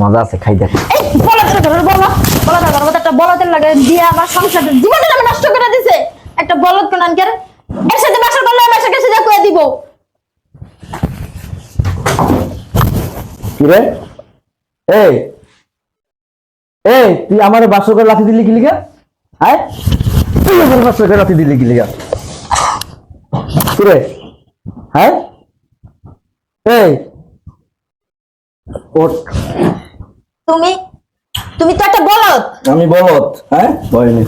মজা আছে খাই দেখ। এই বলদের ঘরের বলো। বলদের ঘরের মতো একটা বলদের লাগে দিয়ে আমার সংসার জীবনটা আমি নষ্ট করে দিছে। একটা বলদ কোন আনকার এর সাথে বাসর করলে আমার সাথে সাথে কয়ে দিব। কি রে? এই এই তুই আমার বাসর করে লাথি দিলি কি লিগা? হ্যাঁ? তুই আমার বাসর করে লাথি দিলি কি লিগা? কি রে? হ্যাঁ? এই ওঠ তুমি তুমি তো একটা বলদ। আমি বলত হ্যাঁ? বয়নি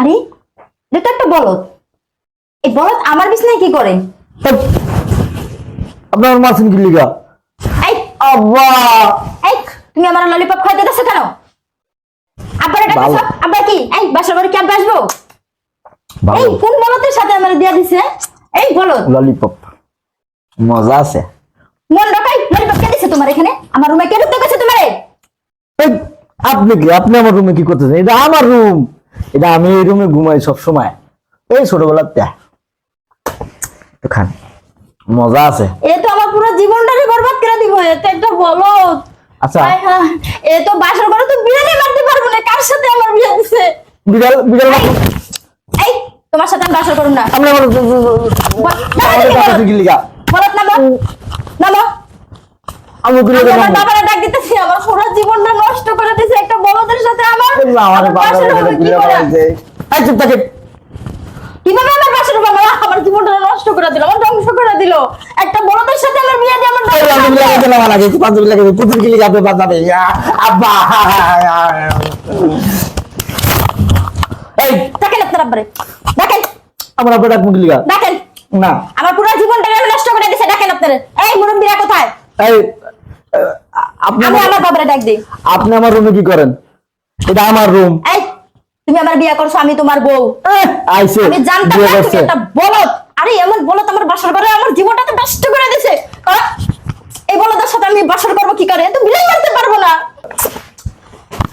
আরে এটা তো একটা বলদ। এই বলদ আমার বিছনায় কি করে? আপনার মারছেন কি লিগা? এই আব্বা। এই তুমি আমার ললিপপ খাইতে দিছো কেন? আব্বার এটা ভালো। আব্বা কি? এই বাসর ঘরে কি আব্বা আসব? এই কোন বলদের সাথে আমার দিয়া দিছে? এই বলদ। ললিপপ মজা আছে। মন রাখাই ললিপপ কে দিছে তোমার এখানে? আমার রুমে কে ঢুকতে গেছে তোমারে? এই, আপনি কি? আপনি আমার রুমে কি করতেছেন? এটা আমার রুম এটা আমি এই রুমে ঘুমাই সব সময় এই ছোটবেলার ত্যা খান মজা আছে। এ তো আমার পুরো জীবনটাই বরবাদ করে দিব এটা একটা বলদ। আচ্ছা। এ তো বাসর ঘরে তো বিরিয়ানি মারতে পারব না কার সাথে আমার বিয়ে দিছে বিড়াল বিড়াল এই তোমার সাথে আমি বাসর করুন না। আমার আমাদের কাছে কি লিগা? বলত নামো নামো আমি কি আমি লিগা আমার নামবো? ডাক দিতেছি আমার পুরো জীবনটা নষ্ট করে দিছে একটা বলদের সাথে আমার। আমার আমার বাবার বাসর কাছে হবে কি কি করে? এই চুপ থাকে। কীভাবে আমার বাসর হবে আমার আমার জীবনটা নষ্ট করে দিল আমার ধ্বংস করে দিল? একটা বলদের সাথে আমার বিয়ে দিয়ে আমার এই দেখেন আপনার আব্বারে দেখেন। আমার আব্বা ডাক মুখ লিগা দেখেন। না। আমার পুরো জীবনটা নষ্ট করে দিছে দেখেন আপনার। এই মুরব্বীরা কোথায়? এই আপনি আমি আমার- বাবারে ডাক দিই। আপনি আমার রুমে কি করেন? এটা আমার রুম এই তুমি আমার বিয়ে করছ আমি তোমার বউ। আইসে আমি জানতাম না তুমি একটা বলদ। আরে এমন বলদ আমার বাসর করে আমার জীবনটা তো নষ্ট করে আহ! এই বলদের সাথে আমি বাসর করব কি করে? তো বিলাই মারতে পারব না।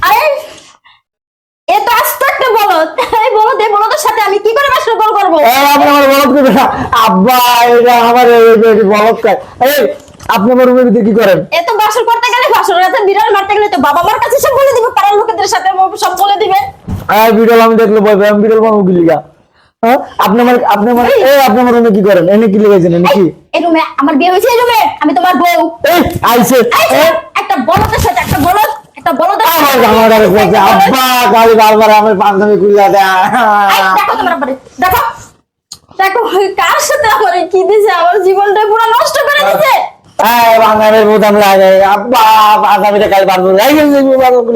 আরে এ তো আস্ত একটা বলদ। এই বলদ এই বলদের সাথে আমি কি করে বাসর কর করব? এই আপনি আমার বলদ করবেন আব্বা এটা আমার বলদ এই আপনি আমার রুমের ভিতরে কি করেন? এ তো বাসর করতে গেলে বাসর রাতে বিড়াল মারতে গেলে তো বাবা মার কাছে সব বলে দিবে পাড়ার লোকেদের সাথে সব বলে দিবে। এই বিড়াল আমি দেখলে ভয় পাই আমি বিড়াল মারবো কি লিগা? হ্যাঁ? আপনি আমার আপনি আমার এই! আপনি আমার রুমে কি করেন? এনে কি লিখেছেন এনে কি? এই রুমে আমার বিয়ে হয়েছে এই রুমে আমি তোমার বউ। এই আইসে এই যে, এই, একটা বলদের সাথে একটা বলদ একটা আমার আমার কাছে আব্বা গাড়ি বারবার আমার পাঞ্জাবি খুলে দেয় দেখো তোমার বাড়ি। দেখো। দেখো কার সাথে আমার কি দিছে? আমার জীবনটা পুরো নষ্ট করে দিছে। বাঙালির বোতাম লাগে আব্বা পাঞ্জাবিটা কাল লাগে লিগা লিগা করব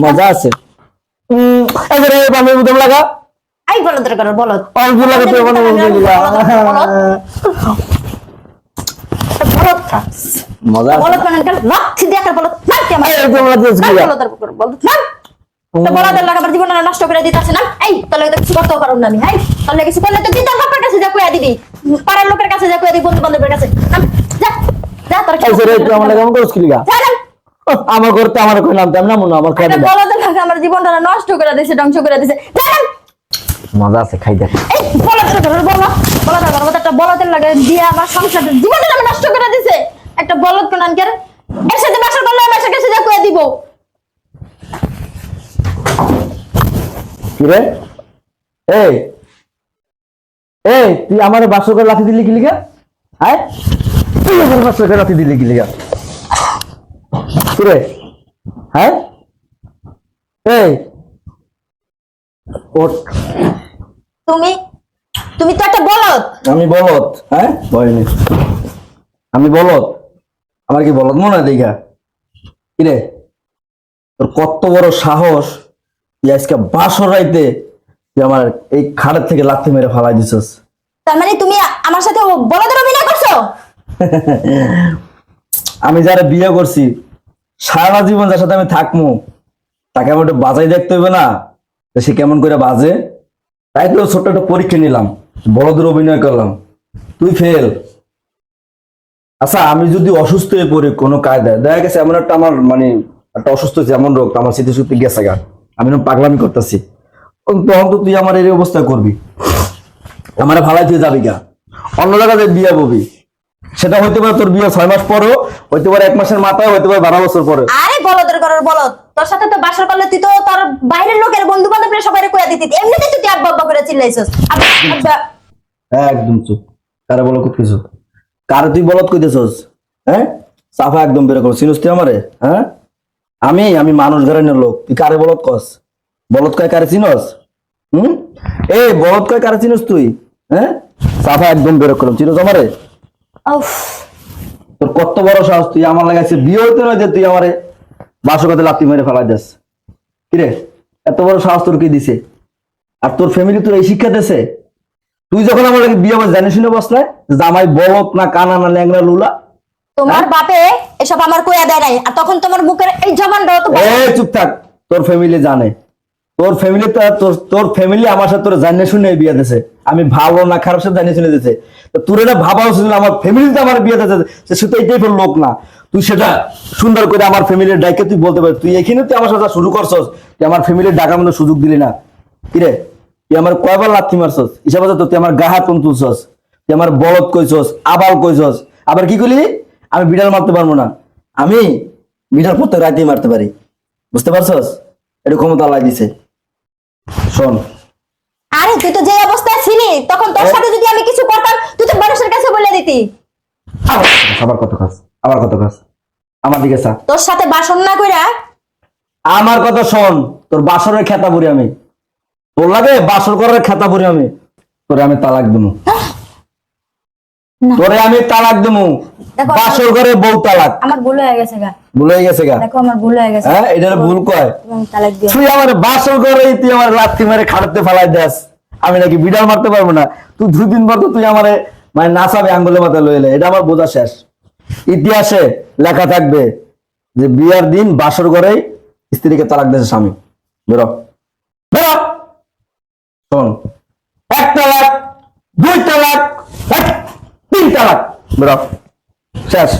মজা আছে উম, এই বলদ অল্প লাগা বলদ মজা বলদ মানে দিয়ে বলদ আমার। বলদ তো বলদের লাগাবার জীবন নষ্ট করে দিতেছে না এই তোর লাগে তো কিছু করতেও পারব না আমি হাই তোর লাগে কিছু করলে তো তুই তোর বাপের কাছে যা কইয়া দিবি। পাড়ার লোকের কাছে যা কইয়া দিবি বন্ধু বান্ধবের কাছে যা। যা তোর এই যে রে, তুই আমার লাগে এমন করিস কি লিগা যা নাম আমার করতে আমার কই নাম তেমন মনে আমার খাই বলদের আমার জীবনটা নষ্ট করে দিয়েছে ধ্বংস করে দিয়েছে মজা আছে খাই দে এই বলদের ঘরের বলো বলদের একটা বলদের লাগে দিয়ে আমার সংসার জীবনটা আমি নষ্ট করে দিছে। একটা বলদ এর সাথে করলে আমার সাথে যা দিব। কি রে? এই এই তুই আমার বাসর করে লাথি দিলি কি লিগা? হ্যাঁ তুই আমার বাসর করে লাথি দিলি কি লিগা? কি রে? হ্যাঁ এই ওঠ। তুমি তুমি তো একটা বলদ। আমি বলত হ্যাঁ? ভয় নেই। আমি আমার কি বলত মনে হয় দেখা? কিরে তোর কত বড় সাহস তুই আজকে বাসর রাইতে তুই আমার এই খাড়ের থেকে লাথি মেরে ফালাই দিছস। তার মানে তুমি আমার সাথে বলদের অভিনয় করছ? আমি যারা বিয়ে করছি সারা জীবন যার সাথে আমি থাকব তাকে আমার একটু বাজাই দেখতে হবে না? সে কেমন করে বাজে? তাই তো ছোট্ট একটা পরীক্ষা নিলাম, বড়দের অভিনয় করলাম। তুই ফেল আচ্ছা আমি যদি অসুস্থ হয়ে পড়ি, কোনো কায়দায় দেখা গেছে এমন একটা আমার মানে একটা অসুস্থ যেমন রোগ, আমার স্মৃতিশক্তি গেছে গা। আমি পাগলামি করতেছি। তখন তো তুই আমার এই অবস্থা করবি। আমার ভালাই তুই যাবি গা। অন্য জায়গাতে বিয়ে ববি। সেটা হইতে পারে তোর বিয়ে ছয় মাস পরও হইতে পারে এক মাসের মাথায় হইতে পারে বারো বছর পরে। আরে বলদের ঘরের বলদ তোর সাথে তো বাসর করলে তুই তো তোর বাইরের লোকের বন্ধু বান্ধবের সবাই কইয়া দিতি এমনিতে তুই আব্বা আব্বা করে চিল্লাইছস। হ্যাঁ একদম চুপ। কারে বলো কত কিছু। কারে তুই বলত কইতেছস? হ্যাঁ? সাফা একদম বের কর। চিনস তুই আমারে? হ্যাঁ? আমি আমি মানুষ ঘরের লোক। তুই কারে বলত কস? বলত কয় কারে চিনস? হুম? এই বলত কয় কারে চিনস তুই? হ্যাঁ? সাফা একদম বের করলাম চিনস আমারে? তোর কত বড় সাহস তুই আমার লাগাইছে। বিয়ে হইতে নয় যে তুই আমারে বাসকাতে লাত্তি মেরে ফেলাই যাস কিরে এত বড় সাহস তোর কি দিছে? আর তোর ফ্যামিলি তোর এই শিক্ষা দিছে? তুই যখন আমার লাগে বিয়ে আমার জানি শুনে বসলে জামাই বলত না কানা না ল্যাংরা লুলা। তোমার বাপে এসব আমার কইয়া দেয় নাই আর তখন তোমার মুখের এই জবানটাও তো এ চুপ থাক তোর ফ্যামিলি জানে। তোর ফ্যামিলি তো তোর তোর ফ্যামিলি আমার সাথে তোর জানিয়ে শুনে বিয়ে দিছে। আমি ভালো না খারাপ সাথে জানিয়ে শুনে দিছে। তো তোর এটা ভাবা উচিত না, আমার ফ্যামিলিতে আমার বিয়ে দিছে। সে শুধু এই টাইপের লোক না। তুই সেটা সুন্দর করে আমার ফ্যামিলির ডাইকে তুই বলতে পারিস। তুই এখানে তুই আমার সাথে শুরু করছস তুই আমার ফ্যামিলির ডাকার মধ্যে সুযোগ দিলি না। কিরে তুই আমার কয়বার লাথি মারছস? হিসাবে তো তুই আমার গাহা তুন তুলছস? তুই আমার বলদ কইছস আবাল কইছস। আবার কি করলি আমি বিড়াল মারতে পারব না। আমি বিড়াল প্রত্যেক রাতেই মারতে পারি। বুঝতে পারছস? এটা ক্ষমতা দিছে শোন। আরে তুই তো যে অবস্থায় ছিলি তখন তোর সাথে যদি আমি কিছু করতাম তুই তো মানুষের কাছে বলে দিতি। আবার কত কাজ আবার কত কাজ আমার দিকে চা। তোর সাথে বাসন না কইরা? আমার কথা শোন তোর বাসরের খেতা ভরি আমি। তোর লাগে বাসর করার খেতা ভরি আমি। তোরে আমি তালাক দেবো। তোরে আমি তালাক দেবো বাসর করে বউ তালাক। আমার ভুল হয়ে গেছে গা। ভুলে গেছে গা? দেখো আমার ভুল হয়ে গেছে। হ্যাঁ এটা ভুল কয়? তালাক দিও। তুই আমার বাসর করে তুই আমার লাথি মারে খাড়তে ফেলাই দেস। আমি নাকি বিড়াল মারতে পারব না। তুই দুই দিন পর তো তুই আমারে মানে নাচাবে আঙ্গুলের মাথায় লইলে। এটা আমার বোঝা শেষ। ইতিহাসে লেখা থাকবে যে বিয়ার দিন বাসর ঘরেই স্ত্রীকে তালাক দিয়েছে স্বামী। বেরো। বেরো শোন এক তালাক দুই তালাক এক, তিন তালাক বেরো শেষ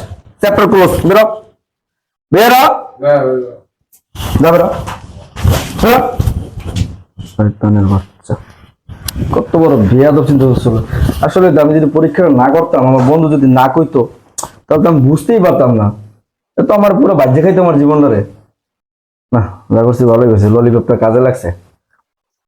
চ্যাপ্টার ক্লোজ বেরো বেরো যা বেরো বেরো শয়তানের বাচ্চা। কত বড় বেয়াদব চিন্তা করছিল আসলে আমি যদি পরীক্ষা না করতাম আমার বন্ধু যদি না কইতো তাহলে তো আমি বুঝতেই পারতাম না। এ তো আমার পুরো বাজ্যে খাইতো আমার জীবনটারে না যা করছি ভালোই হয়েছে ললিপপটা কাজে লাগছে।